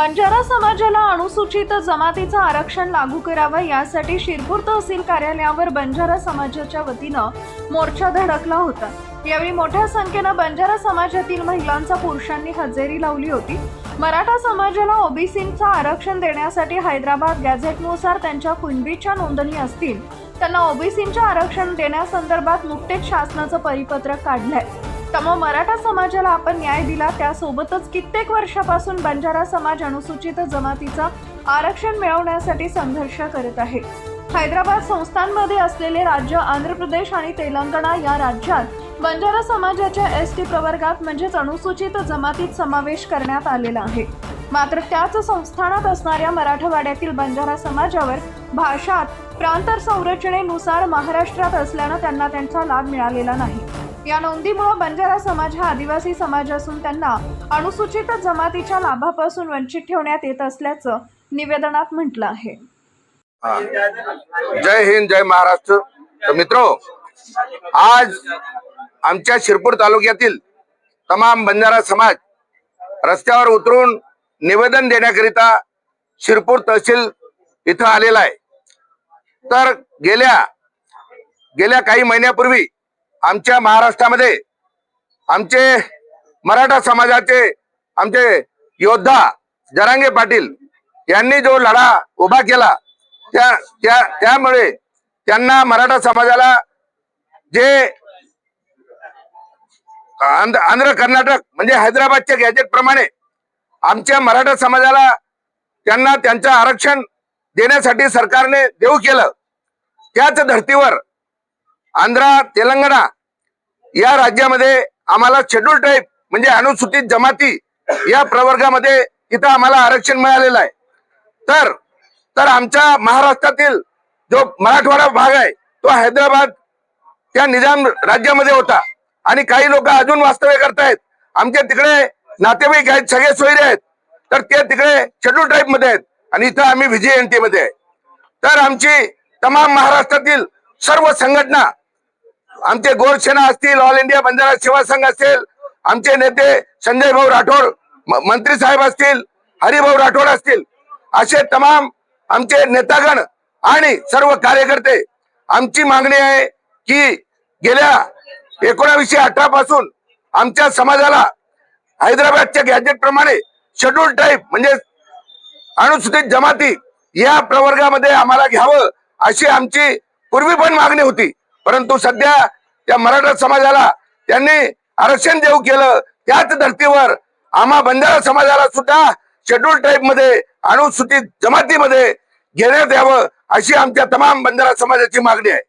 बंजारा समाजाला अनुसूचित जमातीचं आरक्षण लागू करावं यासाठी शिरपूर तहसील कार्यालयावर बंजारा समाजाच्या वतीनं मोर्चा धडकला होता. यावेळी मोठ्या संख्येनं बंजारा समाजातील महिलांचा पुरुषांनी हजेरी लावली होती. मराठा समाजाला ओबीसींचं आरक्षण देण्यासाठी हैदराबाद गॅझेटनुसार त्यांच्या कुणबीच्या नोंदणी असतील. त्यांना ओबीसींच्या आरक्षण देण्यासंदर्भात नुकतेच शासनाचं परिपत्रक काढलंय. त्यामुळे मराठा समाजाला आपण न्याय दिला त्यासोबतच कित्येक वर्षापासून बंजारा समाज अनुसूचित जमातीचा आरक्षण मिळवण्यासाठी संघर्ष करत आहे. हैदराबाद संस्थांमध्ये असलेले राज्य आंध्र प्रदेश आणि तेलंगणा या राज्यात बंजारा समाजाच्या एस टी प्रवर्गात म्हणजेच अनुसूचित जमातीत समावेश करण्यात आलेला आहे. मात्र त्याच संस्थानात असणाऱ्या मराठवाड्यातील बंजारा समाजावर भाषात प्रांतर संरचनेनुसार महाराष्ट्रात असल्यानं त्यांना त्यांचा लाभ मिळालेला नाही. या नोंदीमुळे बंजारा समाज हा आदिवासी समाज असून त्यांना अनुसूचित जमातीच्या लाभापासून वंचित ठेवण्यात येत असल्याचं निवेदनात म्हटलं आहे. जय हिंद जय महाराष्ट्र. तर मित्रो आज आमच्या शिरपूर तालुक्यातील तमाम बंजारा समाज रस्त्यावर उतरून निवेदन देण्याकरिता शिरपूर तहसील इथं आलेला आहे. तर गेल्या गेल्या काही महिन्यापूर्वी आमच्या महाराष्ट्रामध्ये आमचे मराठा समाजाचे आमचे योद्धा जरांगे पाटील यांनी जो लढा उभा केला त्या त्या त्यामुळे त्यांना मराठा समाजाला जे आंध्र आंध्र कर्नाटक म्हणजे हैदराबादच्या गॅजेट प्रमाणे आमच्या मराठा समाजाला त्यांना त्यांचं आरक्षण देण्यासाठी सरकारने देऊ केलं त्याच धर्तीवर आंध्रा तेलंगणा या राज्यामध्ये आम्हाला शेड्यूल ट्राईब म्हणजे अनुसूचित जमाती या प्रवर्गामध्ये इथं आम्हाला आरक्षण मिळालेलं आहे. तर तर आमच्या महाराष्ट्रातील जो मराठवाडा भाग आहे तो हैदराबाद त्या निजाम राज्यामध्ये होता. आणि काही लोक अजून वास्तव्य करतायत. आमच्या तिकडे नातेवाईक आहेत सगळे सोयरे आहेत. तर ते तिकडे शेड्यूल ट्राईबमध्ये आहेत. आणि इथं आम्ही व्हीजीएनटी मध्ये आहे. तर आमची तमाम महाराष्ट्रातील सर्व संघटना आमचे गोरसेना असतील ऑल इंडिया बंजारा सेवा संघ असेल आमचे नेते संजय भाऊ राठोड म- मंत्री साहेब असतील हरिभाऊ राठोड असतील असे तमाम आमचे नेतागण आणि सर्व कार्यकर्ते आमची मागणी आहे की गेल्या एकोणावीसशे अठरा पासून आमच्या समाजाला हैदराबादच्या गॅजेट प्रमाणे शेड्यूल टाईप म्हणजे अनुसूचित जमाती या प्रवर्गामध्ये आम्हाला घ्यावं अशी आमची पूर्वी पण मागणी होती. परंतु सध्या त्या मराठा समाजाला त्यांनी आरक्षण देऊ केलं त्याच धर्तीवर आम्हा बंजारा समाजाला सुद्धा शेड्यूल ट्राईबमध्ये अनुसूचित जमातीमध्ये घेण्यात यावं अशी आमच्या तमाम बंजारा समाजाची मागणी आहे.